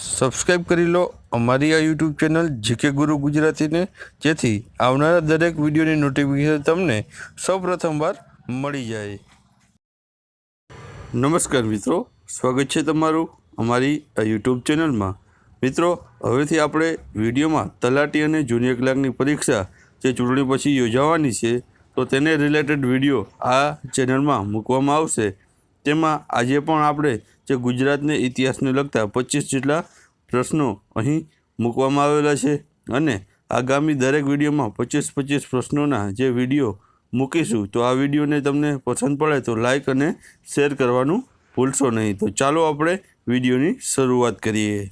Subscribe કરી લો અમારી આ યુટ્યુબ ચેનલ જીકે ગુરુ ગુજરાતીને. જેથી આવનારા દરેક વિડીયોની નોટિફિકેશન તમને સૌપ્રથમવાર મળી જાય. નમસ્કાર મિત્રો, સ્વાગત છે તમારું અમારી આ યુટ્યુબ ચેનલમાં. મિત્રો, હવેથી આપણે વિડીયોમાં તલાટી અને જુનિયર ક્લાર્કની પરીક્ષા જે ચૂંટણી પછી યોજાવાની છે, તો તેને રિલેટેડ વીડિયો આ ચેનલમાં મૂકવામાં આવશે. તેમાં આજે પણ આપણે જે ગુજરાતને ઇતિહાસને લગતા પચીસ જેટલા પ્રશ્નો અહીં મૂકવામાં આવેલા છે અને આગામી દરેક વિડીયોમાં પચીસ પચીસ પ્રશ્નોના જે વીડિયો મૂકીશું, તો આ વિડીયોને તમને પસંદ પડે તો લાઈક અને શેર કરવાનું ભૂલશો નહીં. તો ચાલો આપણે વિડીયોની શરૂઆત કરીએ.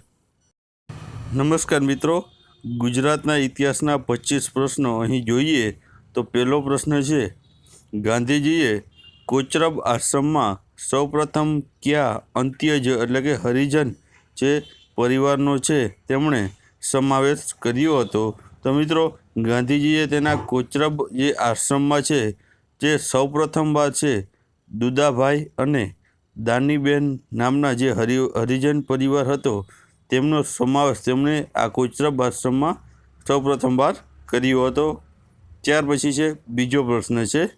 નમસ્કાર મિત્રો. ગુજરાતના ઇતિહાસના પચીસ પ્રશ્નો અહીં જોઈએ તો પહેલો પ્રશ્ન છે, ગાંધીજીએ કોચરબ આશ્રમમાં સૌપ્રથમ કયા અંત્યજ એટલે કે હરિજન જે પરિવારનો છે તેમણે સમાવેશ કર્યો હતો? તો મિત્રો, ગાંધીજીએ તેના કોચરબ જે આશ્રમમાં છે, જે સૌપ્રથમ વાર છે, દુદાભાઈ અને દાનીબેન નામના જે હરિ, હરિજન પરિવાર હતો, તેમનો સમાવેશ તેમણે આ કોચરબ આશ્રમમાં સૌપ્રથમવાર કર્યો હતો. ત્યાર પછી છે, બીજો પ્રશ્ન છે,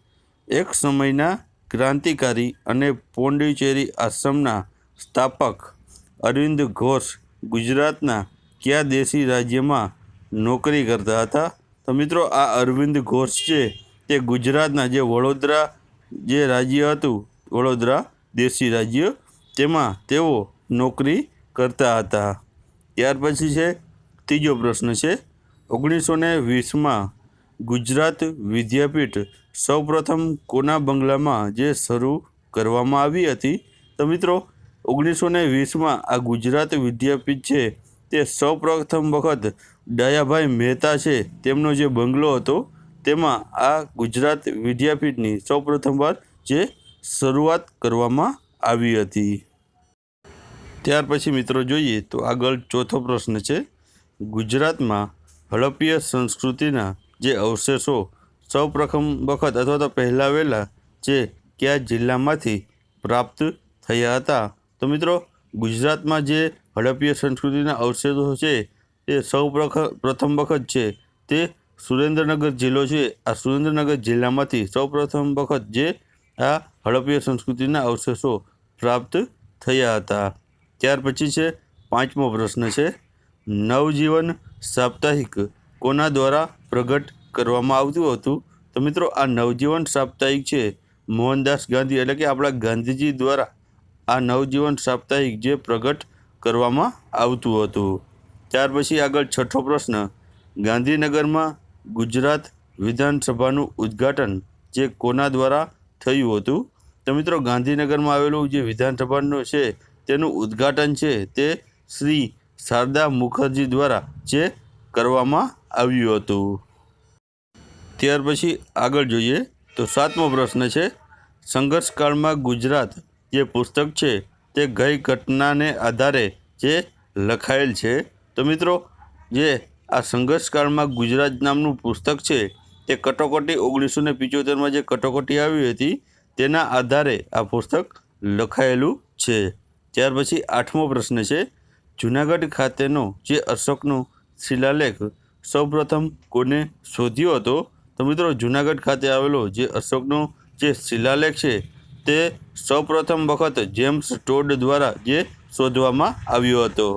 એક સમયના ક્રાંતિકારી અને પોંડિચેરી આશ્રમના સ્થાપક અરવિંદ ઘોષ ગુજરાતના કયા દેશી રાજ્યમાં નોકરી કરતા હતા? તો મિત્રો, આ અરવિંદ ઘોષ છે તે ગુજરાતના જે વડોદરા જે રાજ્ય હતું, વડોદરા દેશી રાજ્ય, તેમાં તેઓ નોકરી કરતા હતા. ત્યાર પછી છે, ત્રીજો પ્રશ્ન છે ઓગણીસો ને વીસમાં ગુજરાત વિદ્યાપીઠ સૌપ્રથમ કોના બંગલામાં જે શરૂ કરવામાં આવી હતી? તો મિત્રો, ઓગણીસો ને વીસમાં આ ગુજરાત વિદ્યાપીઠ છે તે સૌપ્રથમ વખત દયાભાઈ મહેતા છે તેમનો જે બંગલો હતો, તેમાં આ ગુજરાત વિદ્યાપીઠની સૌપ્રથમવાર જે શરૂઆત કરવામાં આવી હતી. ત્યાર પછી મિત્રો જોઈએ તો આગળ ચોથો પ્રશ્ન છે. ગુજરાતમાં હડપ્પીય સંસ્કૃતિના જે અવશેષો સૌપ્રથમ વખત અથવા તો પહેલાં વહેલા જે કયા જિલ્લામાંથી પ્રાપ્ત થયા હતા? તો મિત્રો, ગુજરાતમાં જે હડપ્પીય સંસ્કૃતિના અવશેષો છે તે સૌ પ્રથમ વખત છે. તે સુરેન્દ્રનગર જિલ્લો છે. આ સુરેન્દ્રનગર જિલ્લામાંથી સૌપ્રથમ વખત જે આ હડપ્પીય સંસ્કૃતિના અવશેષો પ્રાપ્ત થયા હતા. ત્યાર પછી છે, પાંચમો પ્રશ્ન છે, નવજીવન સાપ્તાહિક કોના દ્વારા પ્રગટ કરવામાં આવતું હતું. તો મિત્રો, આ નવજીવન સાપ્તાહિક છે. મોહનદાસ ગાંધી એટલે કે આપણા ગાંધીજી દ્વારા આ નવજીવન સાપ્તાહિક જે પ્રગટ કરવામાં આવતું હતું. ત્યાર પછી આગળ છઠ્ઠો પ્રશ્ન. ગાંધીનગરમાં ગુજરાત વિધાનસભાનું ઉદ્ઘાટન જે કોના દ્વારા થયું હતું? તો મિત્રો, ગાંધીનગરમાં આવેલું જે વિધાનસભાનું છે, તેનું ઉદ્ઘાટન છે તે શ્રી શારદા મુખર્જી દ્વારા જે કરવામાં આવ્યું હતું. ત્યાર પછી આગળ જોઈએ તો સાતમો પ્રશ્ન છે, સંઘર્ષકાળમાં ગુજરાત જે પુસ્તક છે તે ગઈ ઘટનાને આધારે જે લખાયેલ છે. તો મિત્રો, જે આ સંઘર્ષકાળમાં ગુજરાત નામનું પુસ્તક છે તે કટોકટી ઓગણીસો ને પિચોતેરમાં જે કટોકટી આવી હતી તેના આધારે આ પુસ્તક લખાયેલું છે. ત્યાર પછી આઠમો પ્રશ્ન છે, જુનાગઢ ખાતેનો જે અશોકનો શિલાલેખ સૌપ્રથમ કોને શોધ્યો હતો? તો મિત્રો જુનાગઢ ખાતે આવેલો જે અશોકનો જે શિલાલેખ છે, તે સૌપ્રથમ વખત જેમ્સ ટોડ દ્વારા જે શોધવામાં આવ્યો હતો.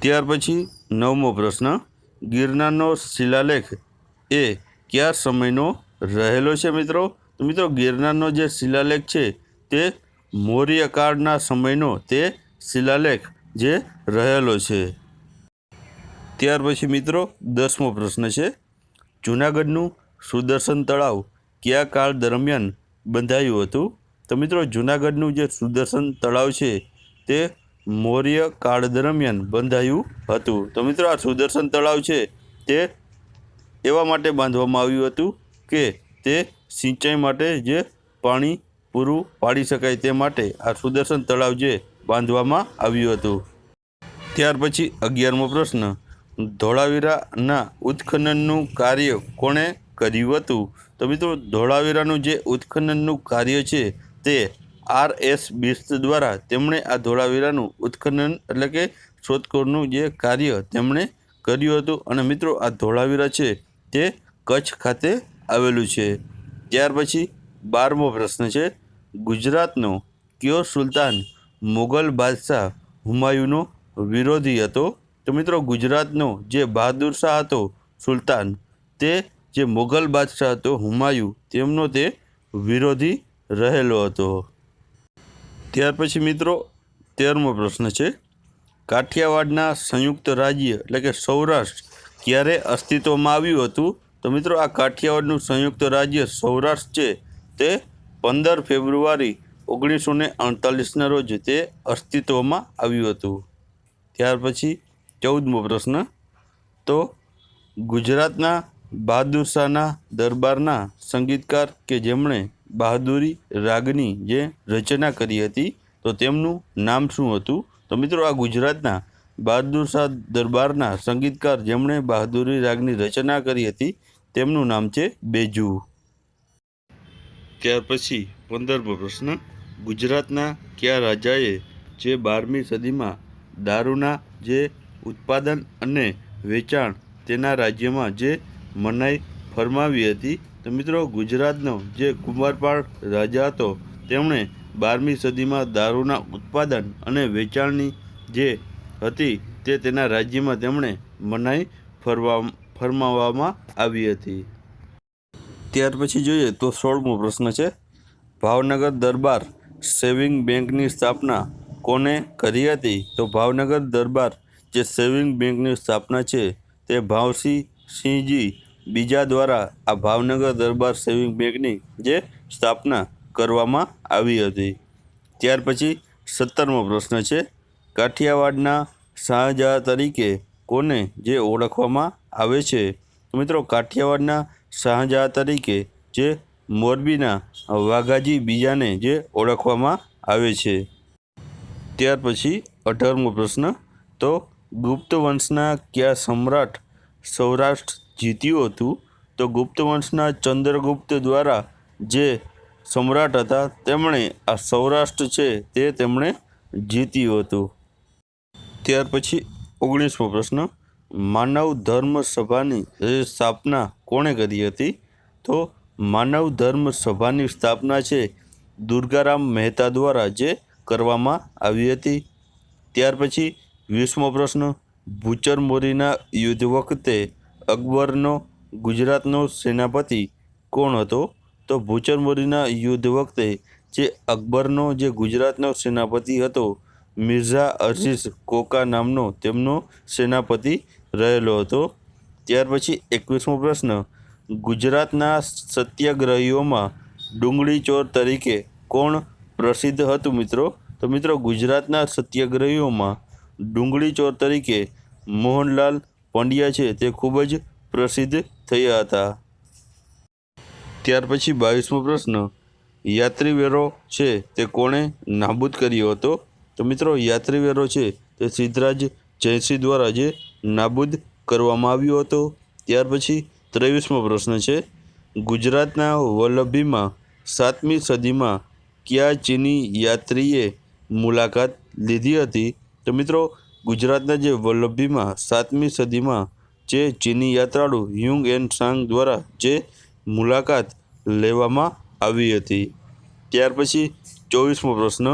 ત્યાર પછી નવમો પ્રશ્ન, ગિરનારનો શિલાલેખ એ કયા સમયનો રહેલો છે મિત્રો? તો મિત્રો ગિરનારનો જે શિલાલેખ છે, તે મૌર્યકાળના સમયનો તે શિલાલેખ જે રહેલો છે. ત્યાર પછી મિત્રો દસમો પ્રશ્ન છે. જૂનાગઢનું સુદર્શન તળાવ કયા કાળ દરમિયાન બંધાયું હતું? તો મિત્રો જૂનાગઢનું જે સુદર્શન તળાવ છે તે મૌર્ય કાળ દરમિયાન બંધાયું હતું. તો મિત્રો આ સુદર્શન તળાવ છે તે એવા માટે બાંધવામાં આવ્યું હતું કે તે સિંચાઈ માટે જે પાણી પૂરું પાડી શકાય તે માટે આ સુદર્શન તળાવ જે બાંધવામાં આવ્યું હતું. ત્યાર પછી અગિયારમો પ્રશ્ન. ધોળાવીરાના ઉત્ખનનનું કાર્ય કોણે કર્યું હતું? તો મિત્રો, ધોળાવીરાનું જે ઉત્ખનનનું કાર્ય છે તે આર એસ બિસ્ત દ્વારા તેમણે આ ધોળાવીરાનું ઉત્ખનન એટલે કે શોધખોળનું જે કાર્ય તેમણે કર્યું હતું. અને મિત્રો, આ ધોળાવીરા છે તે કચ્છ ખાતે આવેલું છે. ત્યાર પછી બારમો પ્રશ્ન છે, ગુજરાતનો કયો સુલતાન મુગલ બાદશાહ હુમાયુનો વિરોધી હતો? તો મિત્રો ગુજરાતનો જે બહાદુર શાહ હતો સુલતાન, તે જે મોગલ બાદશાહ હતો હુમાયુ, તેમનો તે વિરોધી રહેલો હતો. ત્યાર પછી મિત્રો તેરમો પ્રશ્ન છે, કાઠિયાવાડના સંયુક્ત રાજ્ય એટલે કે સૌરાષ્ટ્ર ક્યારે અસ્તિત્વમાં આવ્યું હતું? તો મિત્રો આ કાઠિયાવાડનું સંયુક્ત રાજ્ય સૌરાષ્ટ્ર છે, તે પંદર ફેબ્રુઆરી ઓગણીસો ને અડતાલીસના રોજ તે અસ્તિત્વમાં આવ્યું હતું. ત્યાર પછી ચૌદમો પ્રશ્ન. તો ગુજરાતના બહાદુર શાહના દરબારના સંગીતકાર કે જેમણે બહાદુરી રાગની જે રચના કરી હતી, તો તેમનું નામ શું હતું? તો મિત્રો આ ગુજરાતના બહાદુર શાહ દરબારના સંગીતકાર જેમણે બહાદુરી રાગની રચના કરી હતી, તેમનું નામ છે બેજુ. ત્યાર પછી પંદરમો પ્રશ્ન. ગુજરાતના કયા રાજાએ જે બારમી સદીમાં દારૂના જે ઉત્પાદન અને વેચાણ તેના રાજ્યમાં જે મનાઈ ફરમાવી હતી. તો મિત્રો, ગુજરાતનો જે કુંભારપાળ રાજા હતો, તેમણે બારમી સદીમાં દારૂના ઉત્પાદન અને વેચાણની જે હતી તે તેના રાજ્યમાં તેમણે મનાઈ ફરવા, ફરમાવવામાં આવી હતી. ત્યાર પછી જોઈએ તો સોળમો પ્રશ્ન છે, ભાવનગર દરબાર સેવિંગ બેંકની સ્થાપના કોને કરી હતી? તો ભાવનગર દરબાર જે સેવિંગ બેંકની સ્થાપના છે તે ભાવસિંહ સિંહજી બીજા દ્વારા આ ભાવનગર દરબાર સેવિંગ બેંકની જે સ્થાપના કરવામાં આવી હતી. ત્યાર પછી સત્તરમો પ્રશ્ન છે, કાઠિયાવાડના શાહજહા તરીકે કોને જે ઓળખવામાં આવે છે? મિત્રો, કાઠિયાવાડના શાહજહા તરીકે જે મોરબીના વાઘાજી બીજાને જે ઓળખવામાં આવે છે. ત્યાર પછી અઢારમો પ્રશ્ન, તો ગુપ્ત વંશના કયા સમ્રાટ સૌરાષ્ટ્ર જીત્યું હતું? તો ગુપ્ત વંશના ચંદ્રગુપ્ત દ્વારા જે સમ્રાટ હતા, તેમણે આ સૌરાષ્ટ્ર છે તે તેમણે જીત્યું હતું. ત્યાર પછી ઓગણીસમો પ્રશ્ન. માનવ ધર્મ સભાની સ્થાપના કોણે કરી હતી? તો માનવ ધર્મ સભાની સ્થાપના છે દુર્ગારામ મહેતા દ્વારા જે કરવામાં આવી હતી. ત્યાર પછી વીસમો પ્રશ્ન. ભૂચર મોરીના યુદ્ધ વખતે અકબરનો ગુજરાતનો સેનાપતિ કોણ હતો? તો ભૂચર મોરીના યુદ્ધ વખતે જે અકબરનો જે ગુજરાતનો સેનાપતિ હતો, મિર્ઝા અઝીઝ કોકા નામનો તેમનો સેનાપતિ રહેલો હતો. ત્યાર પછી એકવીસમો પ્રશ્ન. ગુજરાતના સત્યાગ્રહીઓમાં ડુંગળી ચોર તરીકે કોણ પ્રસિદ્ધ હતું મિત્રો? તો મિત્રો ગુજરાતના સત્યાગ્રહીઓમાં ડુંગળી ચોર તરીકે મોહનલાલ પંડ્યા છે. તે ખૂબ જ પ્રસિદ્ધ થયા હતા. ત્યાર પછી બાવીસમો પ્રશ્ન. યાત્રીવેરો છે તે કોણે નાબૂદ કર્યો હતો? તો મિત્રો, યાત્રીવેરો છે તે સિદ્ધરાજ જયસિંહ દ્વારા જે નાબૂદ કરવામાં આવ્યો હતો. ત્યાર પછી ત્રેવીસમો પ્રશ્ન છે. ગુજરાતના વલ્લભીમાં સાતમી સદીમાં કયા ચીની યાત્રીએ મુલાકાત લીધી હતી? તો મિત્રો, ગુજરાતના જે વલ્લભીમાં સાતમી સદીમાં જે ચીની યાત્રાળુ યુંગ એન્ડ સાંગ દ્વારા જે મુલાકાત લેવામાં આવી હતી. ત્યાર પછી ચોવીસમો પ્રશ્ન,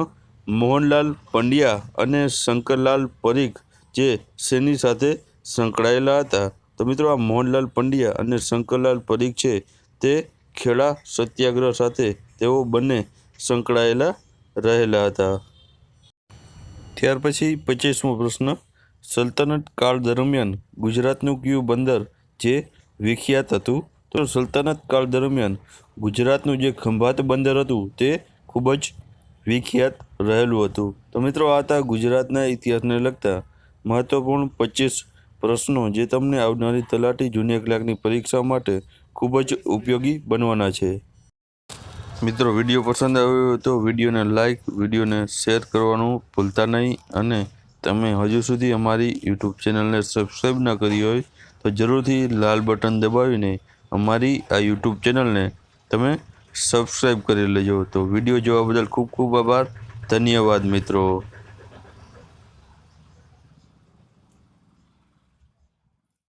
મોહનલાલ પંડ્યા અને શંકરલાલ પરીખ જે શેની સાથે સંકળાયેલા હતા? તો મિત્રો, આ મોહનલાલ પંડ્યા અને શંકરલાલ પરીખ છે તે ખેડા સત્યાગ્રહ સાથે તેઓ બંને સંકળાયેલા રહેલા હતા. ત્યાર પછી પચીસમો પ્રશ્ન. સલ્તનત કાળ દરમિયાન ગુજરાતનું કયું બંદર જે વિખ્યાત હતું? તો સલ્તનત કાળ દરમિયાન ગુજરાતનું જે ખંભાત બંદર હતું તે ખૂબ જ વિખ્યાત રહેલું હતું. તો મિત્રો, આ હતા ગુજરાતના ઇતિહાસને લગતા મહત્ત્વપૂર્ણ પચીસ પ્રશ્નો જે તમને આવનારી તલાટી જુનિયર ક્લાર્કની પરીક્ષા માટે ખૂબ જ ઉપયોગી બનવાના છે. મિત્રો, વીડિયો પસંદ આવ્યો હોય તો વિડીયોને લાઇક વિડીયોને શેર કરવાનું ભૂલતા નહીં. અને તમે હજુ સુધી અમારી યુટ્યુબ ચેનલને સબસ્ક્રાઈબ ન કરી હોય તો જરૂરથી લાલ બટન દબાવીને અમારી આ યુટ્યુબ ચેનલને તમે સબસ્ક્રાઈબ કરી લેજો. તો વીડિયો જોવા બદલ ખૂબ ખૂબ આભાર. ધન્યવાદ મિત્રો.